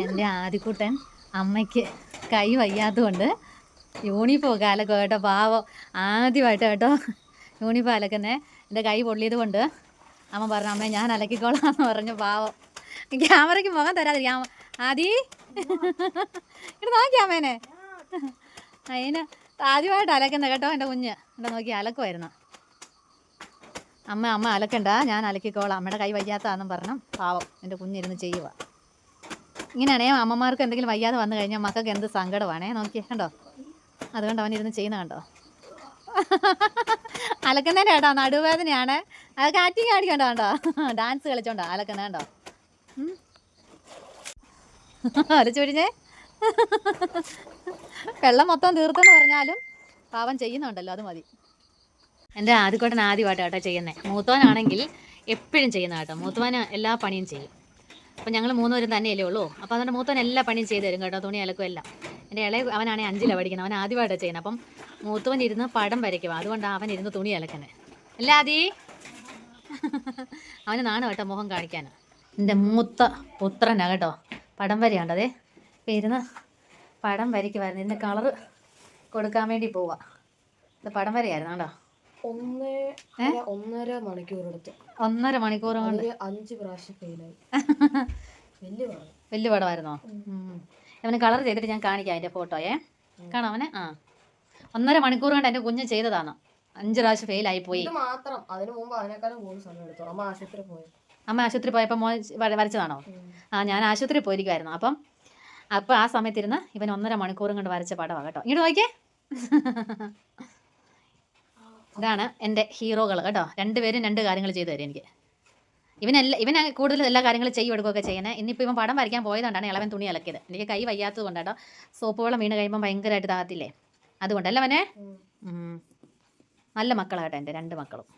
എന്റെ ആദ്യക്കൂട്ടൻ അമ്മയ്ക്ക് കൈ വയ്യാത്തതുകൊണ്ട് യൂണിഫോം കാലൊക്കെ കേട്ടോ പാവം. ആദ്യമായിട്ട് കേട്ടോ യൂണിഫോം അലക്കുന്നേ. എന്റെ കൈ പൊള്ളിയത് കൊണ്ട് അമ്മ പറഞ്ഞു അമ്മേ ഞാൻ അലക്കിക്കോളാം എന്ന് പറഞ്ഞു പാവം. ക്യാമറയ്ക്ക് മുഖം തരാതിരിക്കാം ആദി? ഇവിടെ നോക്കിയാമേനെ അതിന് ആദ്യമായിട്ട് അലക്കുന്ന കേട്ടോ എന്റെ കുഞ്ഞ്. ഇവിടെ നോക്കി അലക്കുമായിരുന്നു അമ്മ അമ്മ അലക്കണ്ട ഞാൻ അലക്കിക്കോളാം. അമ്മയുടെ കൈ വയ്യാത്തതാണെന്നും പറഞ്ഞു. പാവം എന്റെ കുഞ്ഞിരുന്ന് ചെയ്യുക ഇങ്ങനെയാണേ അമ്മമാർക്ക് എന്തെങ്കിലും വയ്യാതെ വന്നു കഴിഞ്ഞാൽ മക്കൾക്ക് എന്ത് സങ്കടമാണേ? നോക്കിയേ കണ്ടോ? അതുകൊണ്ട് അവൻ ഇരുന്ന് ചെയ്യുന്ന കണ്ടോ? അലക്കുന്നതിന്റെ കേട്ടോ നടുവേദനയാണ്. അത് കാറ്റിങ് കാണിക്കണ്ടോ കണ്ടോ? ഡാൻസ് കളിച്ചോണ്ടോ അലക്കുന്ന കണ്ടോ? പിടിഞ്ഞേ വെള്ളം മൊത്തം തീർത്തെന്ന് പറഞ്ഞാലും പാവം ചെയ്യുന്നുണ്ടല്ലോ അത് മതി. എന്റെ ആദ്യക്കോട്ടൻ ആദ്യമായിട്ട് കേട്ടോ ചെയ്യുന്നത് മൂത്തവനാണെങ്കിൽ എപ്പോഴും ചെയ്യുന്ന കേട്ടോ. മൂത്തവന് എല്ലാ പണിയും ചെയ്യും. അപ്പം ഞങ്ങൾ മൂന്നുപേരും തന്നെയല്ലേ ഉള്ളൂ. അപ്പോൾ അതുകൊണ്ട് മൂത്തവൻ എല്ലാ പണിയും ചെയ്തു തരും കേട്ടോ തുണി അലക്കും എല്ലാം. എന്റെ ഇളയ അവനാണെങ്കിൽ അഞ്ചിലാണ് പഠിക്കുന്നത് അവൻ ആദ്യമായിട്ടാണ് ചെയ്യുന്നത്. അപ്പം മൂത്തവൻ ഇരുന്ന് പടം വരയ്ക്കും. അതുകൊണ്ടാണ് അവൻ ഇരുന്ന് തുണി അലക്കുന്നത് അല്ല ആദി അവന് നാണ് കേട്ടോ മുഖം കാണിക്കാൻ എന്റെ മൂത്ത പുത്രനാണ് കേട്ടോ പടം വരയുണ്ടതേ ഇപ്പം ഇരുന്ന് പടം വരയ്ക്കുമായിരുന്നു ഇതിന്റെ കളറ് കൊടുക്കാൻ വേണ്ടി പോവുക ഇത് പടം വരയായിരുന്നു കേട്ടോ ഒന്നര മണിക്കൂർ എടുത്ത് ഒന്നര മണിക്കൂർ കൊണ്ട്. അഞ്ച് പ്രാവശ്യം ഫെയിലായി. വലിയ പാടാ. വലിയ പടമായിരുന്നോ. അവന് കളർ ചെയ്തിട്ട് ഞാൻ കാണിക്കാം അതിന്റെ ഫോട്ടോയെ. കാണാം അവനെ? ആ. ഒന്നര മണിക്കൂർ കൊണ്ട് എന്റെ കുഞ്ഞ് ചെയ്തതാണ്. അഞ്ച് പ്രാവശ്യം ഫെയിലായി പോയി. മാത്രം. അതിനു മുമ്പ് അതിനേക്കാളും കൂടുതൽ സമയം എടുത്തു. അമ്മ ആശുപത്രി പോയി. അമ്മ ആശുപത്രി പോയപ്പോൾ മോൻ വരച്ചതാണോ? ആ ഞാൻ ആശുപത്രി പോയിരിക്കുമായിരുന്നു അപ്പം അപ്പോൾ ആ സമയത്തിരുന്ന് ഇവൻ ഒന്നര മണിക്കൂറും കൊണ്ട് വരച്ച പടമാണ് കേട്ടോ. ഇങ്ങോട്ട് നോക്കിയേ. ഇതാണ് എന്റെ ഹീറോകൾ കേട്ടോ. രണ്ടുപേരും രണ്ട് കാര്യങ്ങൾ ചെയ്തു തരും എനിക്ക്. ഇവനെല്ലാം ഇവൻ കൂടുതൽ എല്ലാ കാര്യങ്ങളും ചെയ്യും എടുക്കുകയൊക്കെ ചെയ്യുന്നത് ഇന്നിപ്പോൾ ഇവൻ പടം വരയ്ക്കാൻ പോയതുകൊണ്ടാണ് ഇളവൻ തുണി അലക്കിയത്. എനിക്ക് കൈ വയ്യാത്തത് കൊണ്ട് കേട്ടോ. സോപ്പ് വെള്ളം വീണ് കഴിയുമ്പോൾ ഭയങ്കരമായിട്ട് താകത്തില്ലേ അതുകൊണ്ടല്ലേ അവനെ. നല്ല മക്കളാണ് കേട്ടോ എന്റെ രണ്ട് മക്കളും.